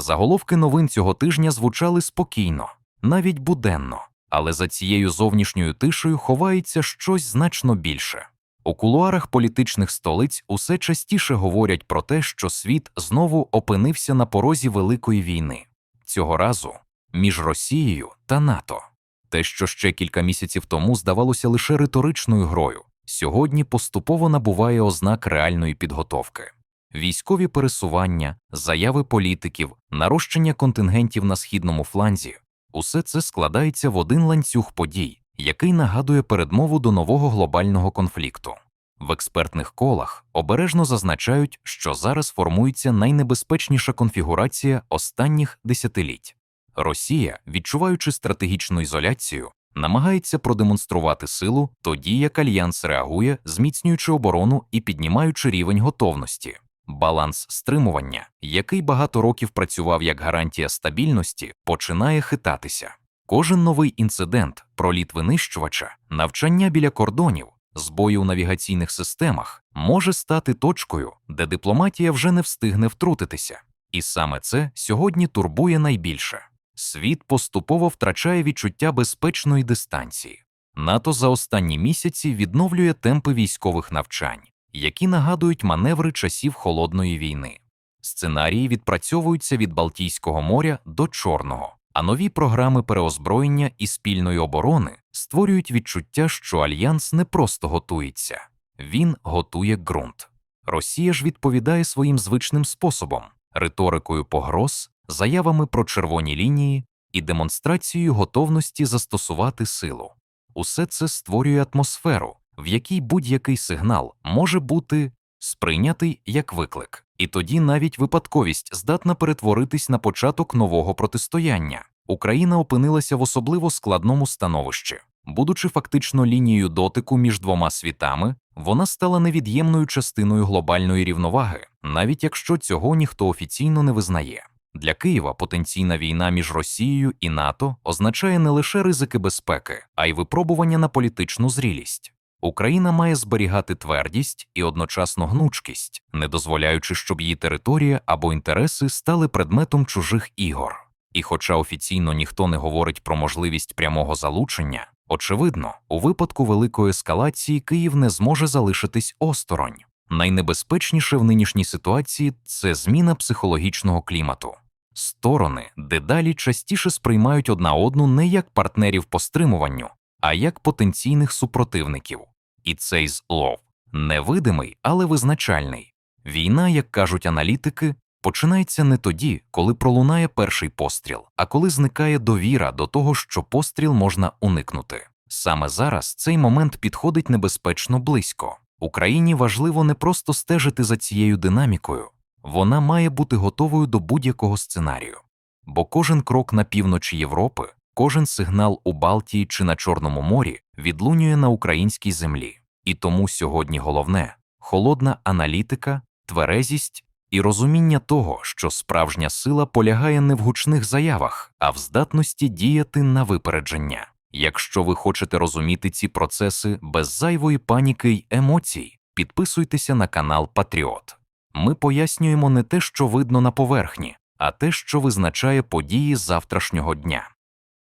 Заголовки новин цього тижня звучали спокійно, навіть буденно, але за цією зовнішньою тишею ховається щось значно більше. У кулуарах політичних столиць усе частіше говорять про те, що світ знову опинився на порозі великої війни, цього разу між Росією та НАТО. Те, що ще кілька місяців тому здавалося лише риторичною грою, сьогодні поступово набуває ознак реальної підготовки. Військові пересування, заяви політиків, нарощення контингентів на східному фланзі усе це складається в один ланцюг подій, який нагадує передмову до нового глобального конфлікту. В експертних колах обережно зазначають, що зараз формується найнебезпечніша конфігурація останніх десятиліть. Росія, відчуваючи стратегічну ізоляцію, намагається продемонструвати силу, тоді як альянс реагує, зміцнюючи оборону і піднімаючи рівень готовності. Баланс стримування, який багато років працював як гарантія стабільності, починає хитатися. Кожен новий інцидент, проліт винищувача, навчання біля кордонів, збої у навігаційних системах може стати точкою, де дипломатія вже не встигне втрутитися. І саме це сьогодні турбує найбільше. Світ поступово втрачає відчуття безпечної дистанції. НАТО за останні місяці відновлює темпи військових навчань, які нагадують маневри часів холодної війни. Сценарії відпрацьовуються від Балтійського моря до Чорного, а нові програми переозброєння і спільної оборони створюють відчуття, що альянс не просто готується, він готує ґрунт. Росія ж відповідає своїм звичним способом риторикою погроз, заявами про червоні лінії і демонстрацією готовності застосувати силу. Усе це створює атмосферу, в якій будь-який сигнал може бути сприйнятий як виклик, і тоді навіть випадковість здатна перетворитись на початок нового протистояння. Україна опинилася в особливо складному становищі. Будучи фактично лінією дотику між двома світами, вона стала невід'ємною частиною глобальної рівноваги, навіть якщо цього ніхто офіційно не визнає. Для Києва потенційна війна між Росією і НАТО означає не лише ризики безпеки, а й випробування на політичну зрілість. Україна має зберігати твердість і одночасно гнучкість, не дозволяючи, щоб її територія або інтереси стали предметом чужих ігор. І хоча офіційно ніхто не говорить про можливість прямого залучення, очевидно, у випадку великої ескалації Київ не зможе залишитись осторонь. Найнебезпечніше в нинішній ситуації це зміна психологічного клімату. Сторони дедалі частіше сприймають одна одну не як партнерів по стримуванню, а як потенційних супротивників. І цей злов невидимий, але визначальний. Війна, як кажуть аналітики, починається не тоді, коли пролунає перший постріл, а коли зникає довіра до того, що постріл можна уникнути. Саме зараз цей момент підходить небезпечно близько. Україні важливо не просто стежити за цією динамікою, вона має бути готовою до будь-якого сценарію. Бо кожен крок на півночі Європи, кожен сигнал у Балтії чи на Чорному морі відлунює на українській землі. І тому сьогодні головне холодна аналітика, тверезість і розуміння того, що справжня сила полягає не в гучних заявах, а в здатності діяти на випередження. Якщо ви хочете розуміти ці процеси без зайвої паніки й емоцій, підписуйтеся на канал Патріот. Ми пояснюємо не те, що видно на поверхні, а те, що визначає події завтрашнього дня.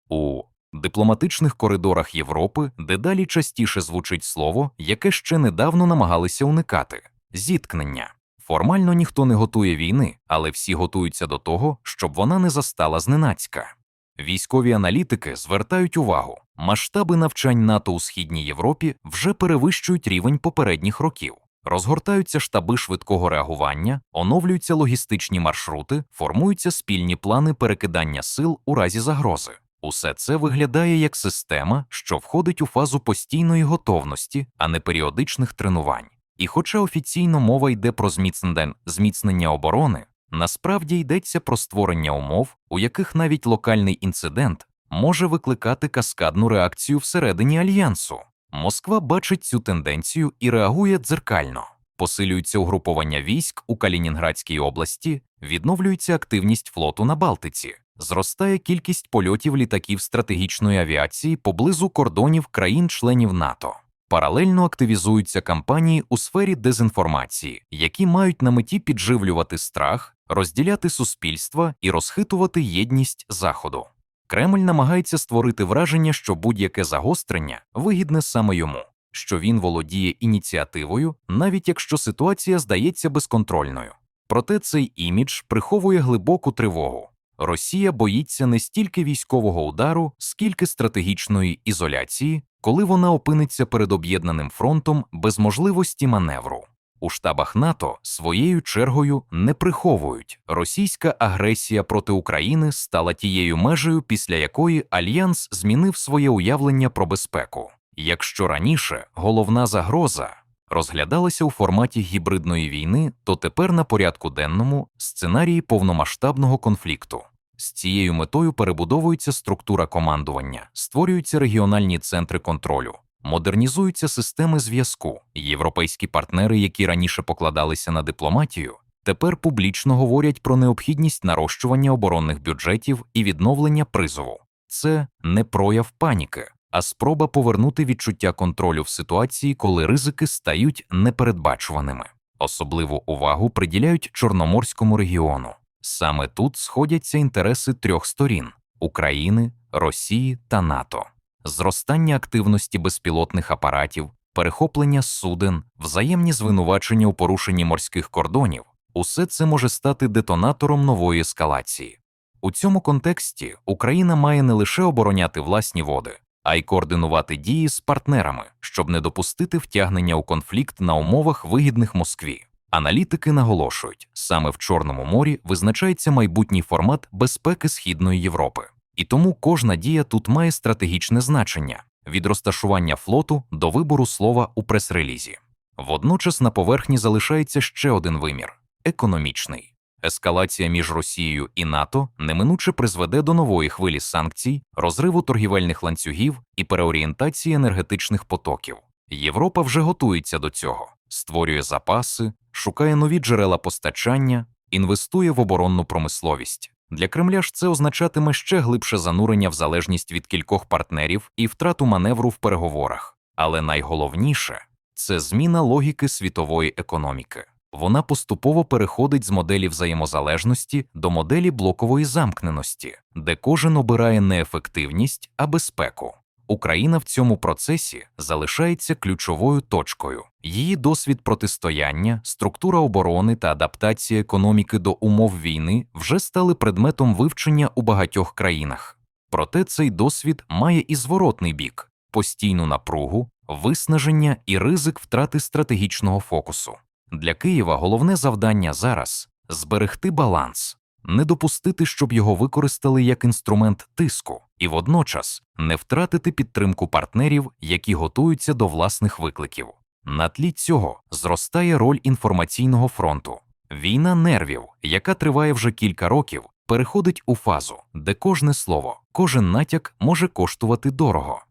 У дипломатичних коридорах Європи дедалі частіше звучить слово, яке ще недавно намагалися уникати зіткнення. Формально ніхто не готує війни, але всі готуються до того, щоб вона не застала зненацька. Військові аналітики звертають увагу, масштаби навчань НАТО у східній Європі вже перевищують рівень попередніх років. Розгортаються штаби швидкого реагування, оновлюються логістичні маршрути, формуються спільні плани перекидання сил у разі загрози. Усе це виглядає як система, що входить у фазу постійної готовності, а не періодичних тренувань. І хоча офіційно мова йде про зміцнення оборони, насправді йдеться про створення умов, у яких навіть локальний інцидент може викликати каскадну реакцію всередині альянсу. Москва бачить цю тенденцію і реагує дзеркально. Посилюється угруповання військ у Калінінградській області, відновлюється активність флоту на Балтиці, зростає кількість польотів літаків стратегічної авіації поблизу кордонів країн-членів НАТО. Паралельно активізуються кампанії у сфері дезінформації, які мають на меті підживлювати страх розділяти суспільства і розхитувати єдність Заходу. Кремль намагається створити враження, що будь-яке загострення вигідне саме йому, що він володіє ініціативою, навіть якщо ситуація здається безконтрольною. Проте цей імідж приховує глибоку тривогу. Росія боїться не стільки військового удару, скільки стратегічної ізоляції, коли вона опиниться перед об'єднаним фронтом без можливості маневру. У штабах НАТО своєю чергою не приховують російська агресія проти України стала тією межею, після якої альянс змінив своє уявлення про безпеку. Якщо раніше головна загроза розглядалася у форматі гібридної війни, то тепер на порядку денному сценарії повномасштабного конфлікту. З цією метою перебудовується структура командування, створюються регіональні центри контролю, модернізуються системи зв'язку. Європейські партнери, які раніше покладалися на дипломатію, тепер публічно говорять про необхідність нарощування оборонних бюджетів і відновлення призову. Це не прояв паніки, а спроба повернути відчуття контролю в ситуації, коли ризики стають непередбачуваними. Особливу увагу приділяють Чорноморському регіону. Саме тут сходяться інтереси трьох сторін України, Росії та НАТО. Зростання активності безпілотних апаратів, перехоплення суден, взаємні звинувачення у порушенні морських кордонів усе це може стати детонатором нової ескалації. У цьому контексті Україна має не лише обороняти власні води, а й координувати дії з партнерами, щоб не допустити втягнення у конфлікт на умовах вигідних Москві. Аналітики наголошують, саме в Чорному морі визначається майбутній формат безпеки Східної Європи, і тому кожна дія тут має стратегічне значення від розташування флоту до вибору слова у прес-релізі. Водночас на поверхні залишається ще один вимір економічний. Ескалація між Росією і НАТО неминуче призведе до нової хвилі санкцій, розриву торгівельних ланцюгів і переорієнтації енергетичних потоків. Європа вже готується до цього, створює запаси, шукає нові джерела постачання, інвестує в оборонну промисловість. Для Кремля ж це означатиме ще глибше занурення в залежність від кількох партнерів і втрату маневру в переговорах. Але найголовніше це зміна логіки світової економіки. Вона поступово переходить з моделі взаємозалежності до моделі блокової замкненості, де кожен обирає не ефективність, а безпеку. Україна в цьому процесі залишається ключовою точкою. Її досвід протистояння, структура оборони та адаптація економіки до умов війни вже стали предметом вивчення у багатьох країнах. Проте цей досвід має і зворотний бік постійну напругу, виснаження і ризик втрати стратегічного фокусу. Для Києва головне завдання зараз зберегти баланс, не допустити, щоб його використали як інструмент тиску, і водночас не втратити підтримку партнерів, які готуються до власних викликів. На тлі цього зростає роль інформаційного фронту. Війна нервів, яка триває вже кілька років, переходить у фазу, де кожне слово, кожен натяк може коштувати дорого.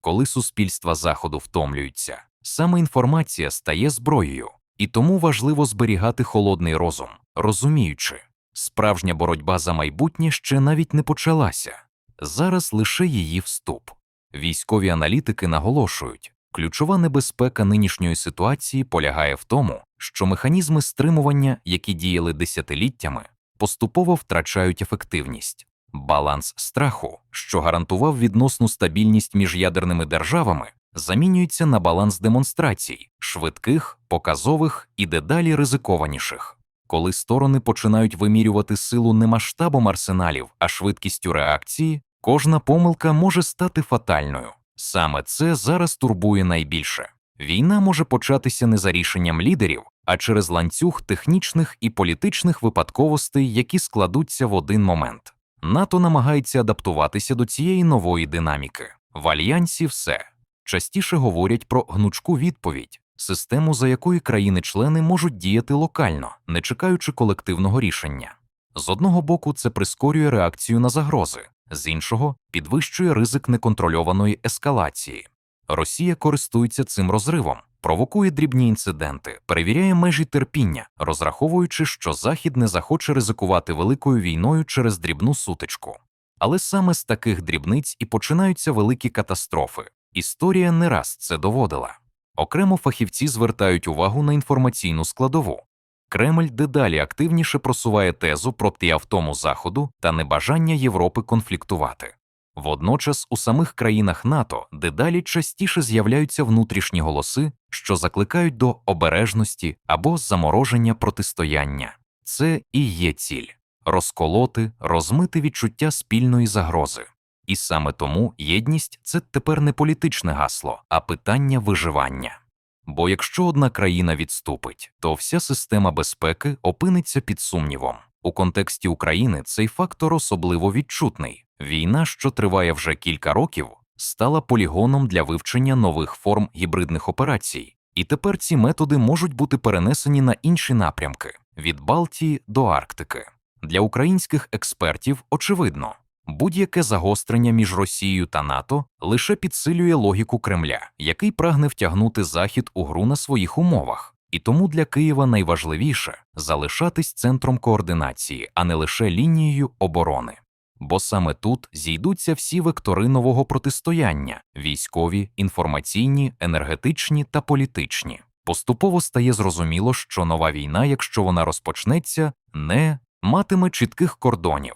Коли суспільства заходу втомлюються, саме інформація стає зброєю, і тому важливо зберігати холодний розум, розуміючи, справжня боротьба за майбутнє ще навіть не почалася. Зараз лише її вступ. Військові аналітики наголошують, ключова небезпека нинішньої ситуації полягає в тому, що механізми стримування, які діяли десятиліттями, поступово втрачають ефективність. Баланс страху, що гарантував відносну стабільність між ядерними державами, замінюється на баланс демонстрацій, швидких, показових і дедалі ризикованіших. Коли сторони починають вимірювати силу не масштабом арсеналів, а швидкістю реакції, кожна помилка може стати фатальною. Саме це зараз турбує найбільше. Війна може початися не за рішенням лідерів, а через ланцюг технічних і політичних випадковостей, які складуться в один момент. НАТО намагається адаптуватися до цієї нової динаміки. В альянсі все частіше говорять про гнучку відповідь, систему, за якою країни-члени можуть діяти локально, не чекаючи колективного рішення. З одного боку, це прискорює реакцію на загрози, з іншого підвищує ризик неконтрольованої ескалації. Росія користується цим розривом, провокує дрібні інциденти, перевіряє межі терпіння, розраховуючи, що Захід не захоче ризикувати великою війною через дрібну сутичку. Але саме з таких дрібниць і починаються великі катастрофи. Історія не раз це доводила. Окремо фахівці звертають увагу на інформаційну складову. Кремль дедалі активніше просуває тезу проти автому Заходу та небажання Європи конфліктувати. Водночас у самих країнах НАТО дедалі частіше з'являються внутрішні голоси, що закликають до обережності або замороження протистояння. Це і є ціль розколоти, розмити відчуття спільної загрози. І саме тому єдність це тепер не політичне гасло, а питання виживання. Бо якщо одна країна відступить, то вся система безпеки опиниться під сумнівом. У контексті України цей фактор особливо відчутний. Війна, що триває вже кілька років, стала полігоном для вивчення нових форм гібридних операцій, і тепер ці методи можуть бути перенесені на інші напрямки від Балтії до Арктики. Для українських експертів очевидно, будь-яке загострення між Росією та НАТО лише підсилює логіку Кремля, який прагне втягнути Захід у гру на своїх умовах. І тому для Києва найважливіше залишатись центром координації, а не лише лінією оборони. Бо саме тут зійдуться всі вектори нового протистояння військові, інформаційні, енергетичні та політичні. Поступово стає зрозуміло, що нова війна, якщо вона розпочнеться, не матиме чітких кордонів.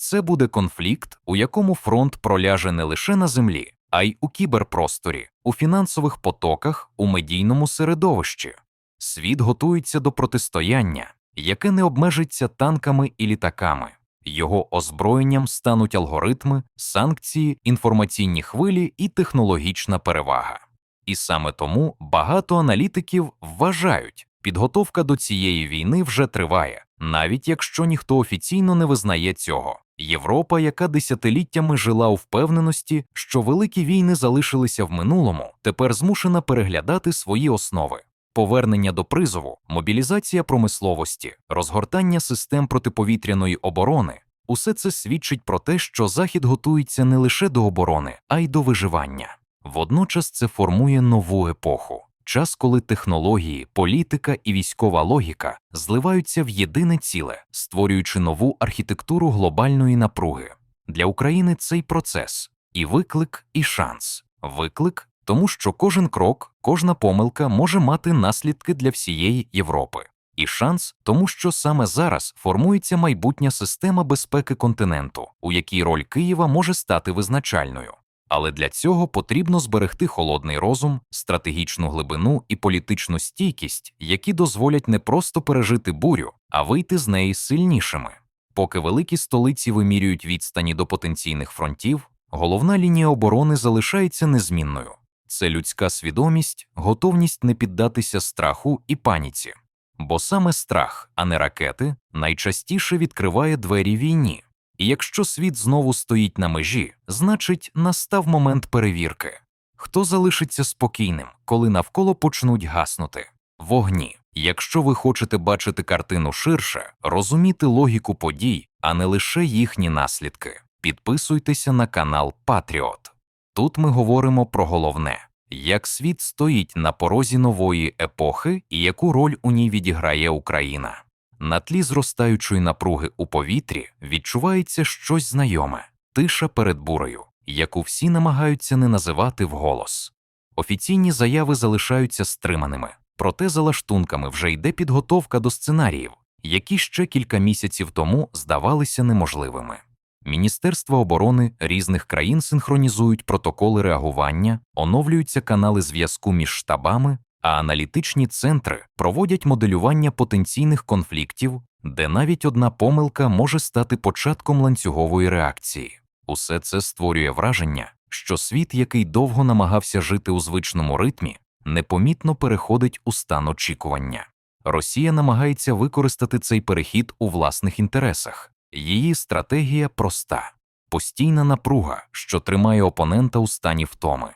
Це буде конфлікт, у якому фронт проляже не лише на землі, а й у кіберпросторі, у фінансових потоках, у медійному середовищі. Світ готується до протистояння, яке не обмежиться танками і літаками. Його озброєнням стануть алгоритми, санкції, інформаційні хвилі і технологічна перевага. І саме тому багато аналітиків вважають, підготовка до цієї війни вже триває, навіть якщо ніхто офіційно не визнає цього. Європа, яка десятиліттями жила у впевненості, що великі війни залишилися в минулому, тепер змушена переглядати свої основи. Повернення до призову, мобілізація промисловості, розгортання систем протиповітряної оборони усе це свідчить про те, що Захід готується не лише до оборони, а й до виживання. Водночас це формує нову епоху, час, коли технології, політика і військова логіка зливаються в єдине ціле, створюючи нову архітектуру глобальної напруги. Для України цей процес і виклик, і шанс. Виклик, тому що кожен крок, кожна помилка може мати наслідки для всієї Європи. І шанс, тому що саме зараз формується майбутня система безпеки континенту, у якій роль Києва може стати визначальною. Але для цього потрібно зберегти холодний розум, стратегічну глибину і політичну стійкість, які дозволять не просто пережити бурю, а вийти з неї сильнішими. Поки великі столиці вимірюють відстані до потенційних фронтів, головна лінія оборони залишається незмінною. Це людська свідомість, готовність не піддатися страху і паніці. Бо саме страх, а не ракети, найчастіше відкриває двері війні. І якщо світ знову стоїть на межі, значить настав момент перевірки. Хто залишиться спокійним, коли навколо почнуть гаснути? Вогні. Якщо ви хочете бачити картину ширше, розуміти логіку подій, а не лише їхні наслідки, підписуйтеся на канал Патріот. Тут ми говоримо про головне, як світ стоїть на порозі нової епохи і яку роль у ній відіграє Україна. На тлі зростаючої напруги у повітрі відчувається щось знайоме тиша перед бурею, яку всі намагаються не називати вголос. Офіційні заяви залишаються стриманими, проте за лаштунками вже йде підготовка до сценаріїв, які ще кілька місяців тому здавалися неможливими. Міністерства оборони різних країн синхронізують протоколи реагування, оновлюються канали зв'язку між штабами, а аналітичні центри проводять моделювання потенційних конфліктів, де навіть одна помилка може стати початком ланцюгової реакції. Усе це створює враження, що світ, який довго намагався жити у звичному ритмі, непомітно переходить у стан очікування. Росія намагається використати цей перехід у власних інтересах. Її стратегія проста постійна напруга, що тримає опонента у стані втоми.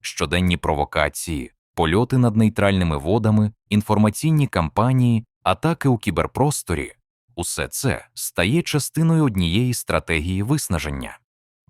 Щоденні провокації, польоти над нейтральними водами, інформаційні кампанії, атаки у кіберпросторі усе це стає частиною однієї стратегії виснаження.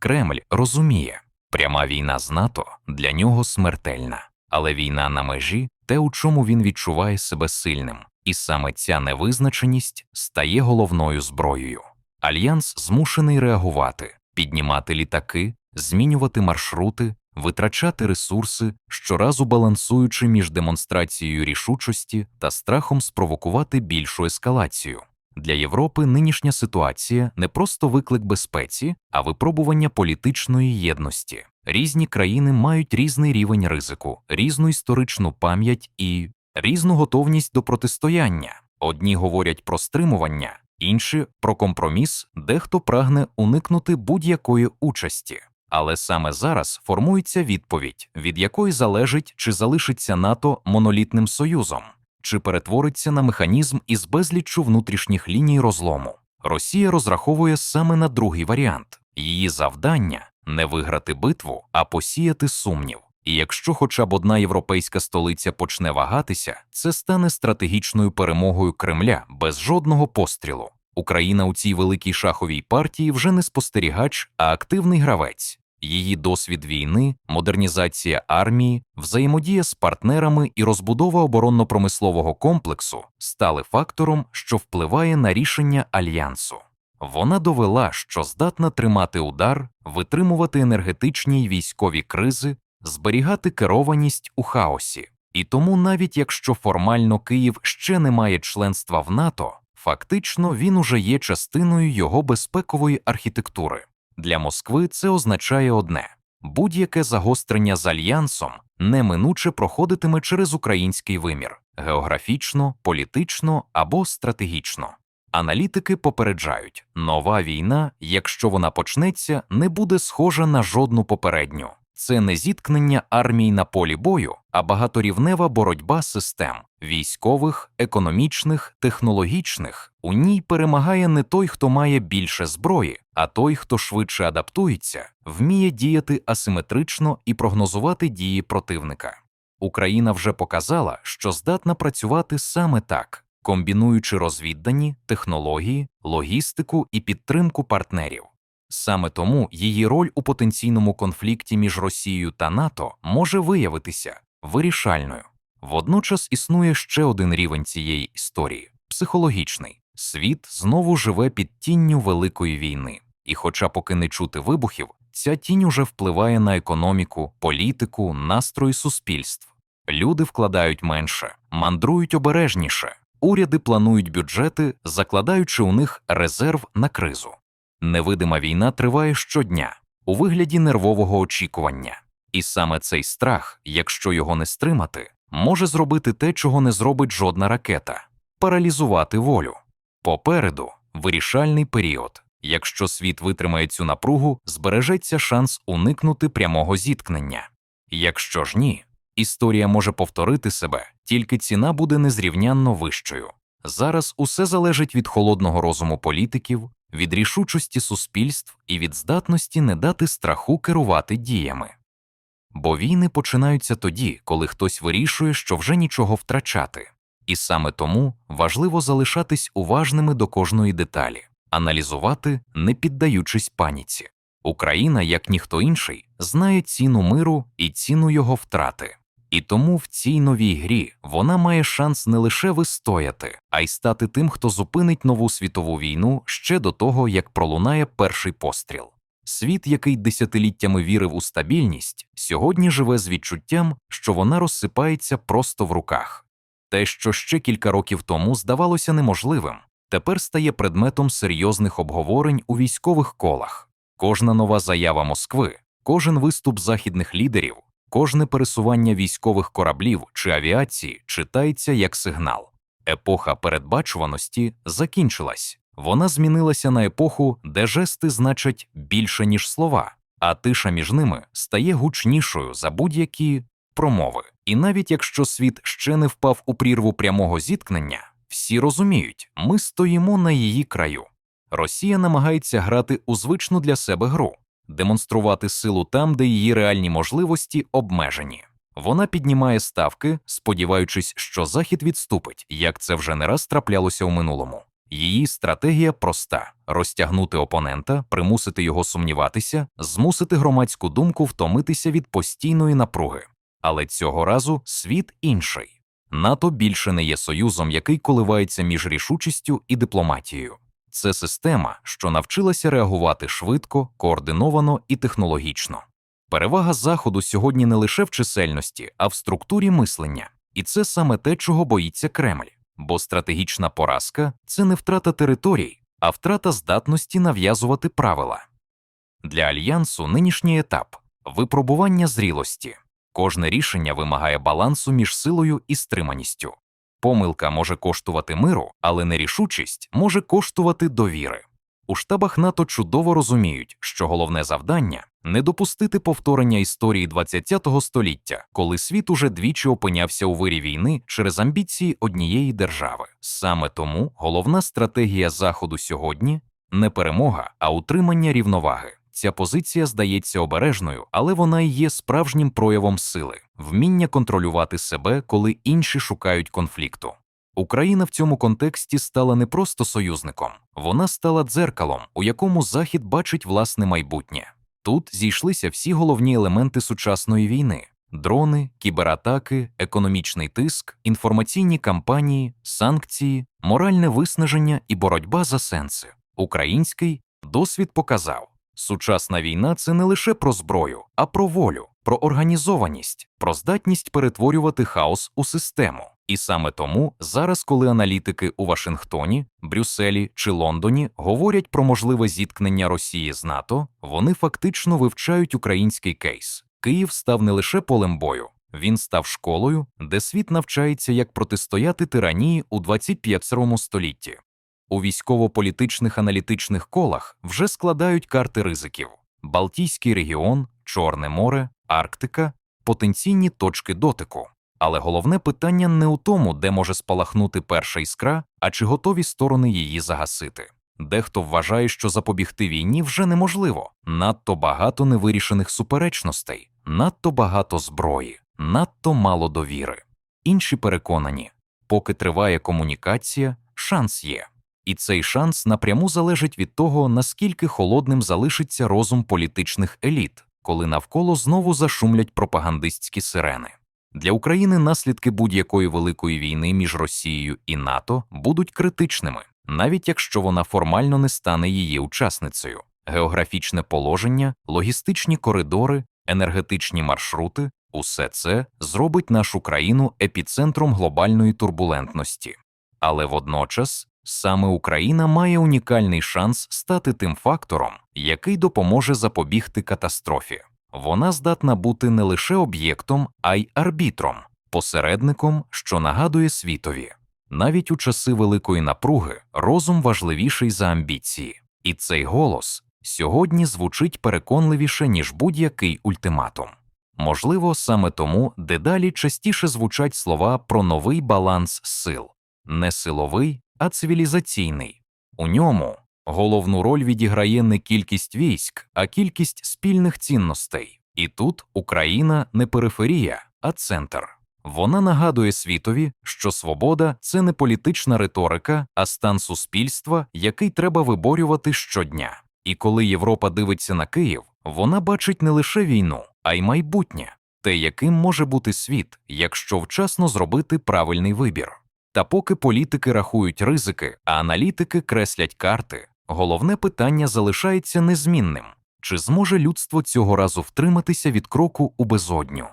Кремль розуміє, пряма війна з НАТО для нього смертельна, але війна на межі те, у чому він відчуває себе сильним, і саме ця невизначеність стає головною зброєю. Альянс змушений реагувати, піднімати літаки, змінювати маршрути, витрачати ресурси, щоразу балансуючи між демонстрацією рішучості та страхом спровокувати більшу ескалацію. Для Європи нинішня ситуація не просто виклик безпеці, а випробування політичної єдності. Різні країни мають різний рівень ризику, різну історичну пам'ять і різну готовність до протистояння. Одні говорять про стримування, інші про компроміс, дехто прагне уникнути будь-якої участі. Але саме зараз формується відповідь, від якої залежить, чи залишиться НАТО монолітним союзом, чи перетвориться на механізм із безліччю внутрішніх ліній розлому. Росія розраховує саме на другий варіант її завдання не виграти битву, а посіяти сумнів. І якщо хоча б одна європейська столиця почне вагатися, це стане стратегічною перемогою Кремля без жодного пострілу. Україна у цій великій шаховій партії вже не спостерігач, а активний гравець. Її досвід війни, модернізація армії, взаємодія з партнерами і розбудова оборонно-промислового комплексу стали фактором, що впливає на рішення альянсу. Вона довела, що здатна тримати удар, витримувати енергетичні й військові кризи, зберігати керованість у хаосі. І тому, навіть якщо формально Київ ще не має членства в НАТО, фактично він уже є частиною його безпекової архітектури. Для Москви це означає одне: будь-яке загострення з альянсом неминуче проходитиме через український вимір географічно, політично або стратегічно. Аналітики попереджають, нова війна, якщо вона почнеться, не буде схожа на жодну попередню. Це не зіткнення армій на полі бою, а багаторівнева боротьба систем військових, економічних, технологічних. У ній перемагає не той, хто має більше зброї, а той, хто швидше адаптується, вміє діяти асиметрично і прогнозувати дії противника. Україна вже показала, що здатна працювати саме так, комбінуючи розвіддані, технології, логістику і підтримку партнерів. Саме тому її роль у потенційному конфлікті між Росією та НАТО може виявитися вирішальною. Водночас існує ще один рівень цієї історії психологічний. Світ знову живе під тінню великої війни, і, хоча поки не чути вибухів, ця тінь уже впливає на економіку, політику, настрої суспільств. Люди вкладають менше, мандрують обережніше, уряди планують бюджети, закладаючи у них резерв на кризу. Невидима війна триває щодня у вигляді нервового очікування, і саме цей страх, якщо його не стримати, може зробити те, чого не зробить жодна ракета паралізувати волю. Попереду вирішальний період. Якщо світ витримає цю напругу, збережеться шанс уникнути прямого зіткнення. Якщо ж ні, історія може повторити себе, тільки ціна буде незрівнянно вищою. Зараз усе залежить від холодного розуму політиків, від рішучості суспільств і від здатності не дати страху керувати діями. Бо війни починаються тоді, коли хтось вирішує, що вже нічого втрачати, і саме тому важливо залишатись уважними до кожної деталі, аналізувати, не піддаючись паніці. Україна, як ніхто інший, знає ціну миру і ціну його втрати. І тому в цій новій грі вона має шанс не лише вистояти, а й стати тим, хто зупинить нову світову війну ще до того, як пролунає перший постріл. Світ, який десятиліттями вірив у стабільність, сьогодні живе з відчуттям, що вона розсипається просто в руках. Те, що ще кілька років тому здавалося неможливим, тепер стає предметом серйозних обговорень у військових колах. Кожна нова заява Москви, кожен виступ західних лідерів. Кожне пересування військових кораблів чи авіації читається як сигнал. Епоха передбачуваності закінчилась. Вона змінилася на епоху, де жести значать більше, ніж слова, а тиша між ними стає гучнішою за будь-які промови. І навіть якщо світ ще не впав у прірву прямого зіткнення, всі розуміють, ми стоїмо на її краю. Росія намагається грати у звичну для себе гру демонструвати силу там, де її реальні можливості обмежені. Вона піднімає ставки, сподіваючись, що Захід відступить, як це вже не раз траплялося у минулому. Її стратегія проста: розтягнути опонента, примусити його сумніватися, змусити громадську думку втомитися від постійної напруги. Але цього разу світ інший. НАТО більше не є союзом, який коливається між рішучістю і дипломатією. Це система, що навчилася реагувати швидко, координовано і технологічно. Перевага Заходу сьогодні не лише в чисельності, а в структурі мислення. І це саме те, чого боїться Кремль. Бо стратегічна поразка це не втрата територій, а втрата здатності нав'язувати правила. Для альянсу нинішній етап випробування зрілості. Кожне рішення вимагає балансу між силою і стриманістю. Помилка може коштувати миру, але нерішучість може коштувати довіри. У штабах НАТО чудово розуміють, що головне завдання не допустити повторення історії ХХ століття, коли світ уже двічі опинявся у вирі війни через амбіції однієї держави. Саме тому головна стратегія Заходу сьогодні не перемога, а утримання рівноваги. Ця позиція здається обережною, але вона і є справжнім проявом сили, вміння контролювати себе, коли інші шукають конфлікту. Україна в цьому контексті стала не просто союзником, вона стала дзеркалом, у якому Захід бачить власне майбутнє. Тут зійшлися всі головні елементи сучасної війни: дрони, кібератаки, економічний тиск, інформаційні кампанії, санкції, моральне виснаження і боротьба за сенси. Український досвід показав. Сучасна війна це не лише про зброю, а про волю, про організованість, про здатність перетворювати хаос у систему. І саме тому зараз, коли аналітики у Вашингтоні, Брюсселі чи Лондоні говорять про можливе зіткнення Росії з НАТО, вони фактично вивчають український кейс. Київ став не лише полем бою, він став школою, де світ навчається, як протистояти тиранії у 25 столітті. У військово-політичних аналітичних колах вже складають карти ризиків: Балтійський регіон, Чорне море, Арктика, потенційні точки дотику. Але головне питання не у тому, де може спалахнути перша іскра, а чи готові сторони її загасити. Дехто вважає, що запобігти війні вже неможливо, надто багато невирішених суперечностей, надто багато зброї, надто мало довіри. Інші переконані, поки триває комунікація, шанс є. І цей шанс напряму залежить від того, наскільки холодним залишиться розум політичних еліт, коли навколо знову зашумлять пропагандистські сирени. Для України наслідки будь-якої великої війни між Росією і НАТО будуть критичними, навіть якщо вона формально не стане її учасницею. Географічне положення, логістичні коридори, енергетичні маршрути усе це зробить нашу країну епіцентром глобальної турбулентності. Але водночас саме Україна має унікальний шанс стати тим фактором, який допоможе запобігти катастрофі. Вона здатна бути не лише об'єктом, а й арбітром, посередником, що нагадує світові. Навіть у часи великої напруги розум важливіший за амбіції, і цей голос сьогодні звучить переконливіше, ніж будь-який ультиматум. Можливо, саме тому дедалі частіше звучать слова про новий баланс сил, не силовий, а цивілізаційний. У ньому головну роль відіграє не кількість військ, а кількість спільних цінностей. І тут Україна не периферія, а центр. Вона нагадує світові, що свобода це не політична риторика, а стан суспільства, який треба виборювати щодня. І коли Європа дивиться на Київ, вона бачить не лише війну, а й майбутнє, те, яким може бути світ, якщо вчасно зробити правильний вибір. Та поки політики рахують ризики, а аналітики креслять карти, головне питання залишається незмінним чи зможе людство цього разу втриматися від кроку у безодню?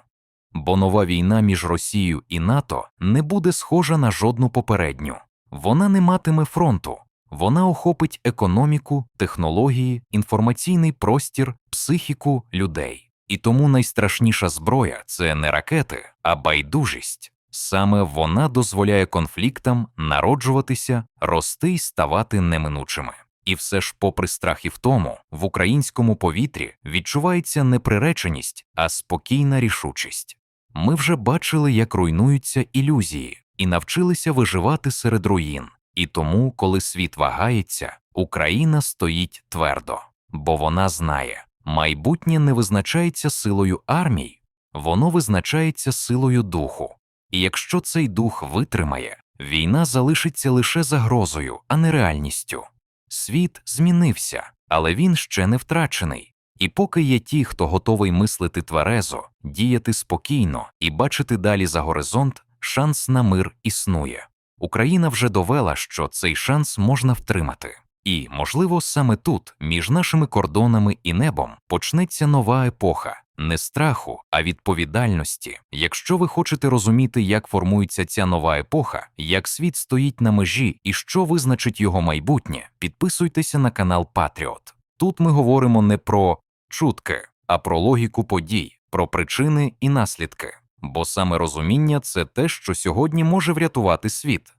Бо нова війна між Росією і НАТО не буде схожа на жодну попередню, вона не матиме фронту, вона охопить економіку, технології, інформаційний простір, психіку людей. І тому найстрашніша зброя це не ракети, а байдужість. Саме вона дозволяє конфліктам народжуватися, рости й ставати неминучими. І все ж, попри страх і в тому, в українському повітрі відчувається не приреченість, а спокійна рішучість. Ми вже бачили, як руйнуються ілюзії, і навчилися виживати серед руїн. І тому, коли світ вагається, Україна стоїть твердо, бо вона знає, майбутнє не визначається силою армій, воно визначається силою духу. І якщо цей дух витримає, війна залишиться лише загрозою, а не реальністю. Світ змінився, але він ще не втрачений. І поки є ті, хто готовий мислити тверезо, діяти спокійно і бачити далі за горизонт, шанс на мир існує. Україна вже довела, що цей шанс можна втримати. І, можливо, саме тут, між нашими кордонами і небом, почнеться нова епоха, не страху, а відповідальності. Якщо ви хочете розуміти, як формується ця нова епоха, як світ стоїть на межі і що визначить його майбутнє, підписуйтеся на канал Патріот. Тут ми говоримо не про чутки, а про логіку подій, про причини і наслідки. Бо саме розуміння це те, що сьогодні може врятувати світ.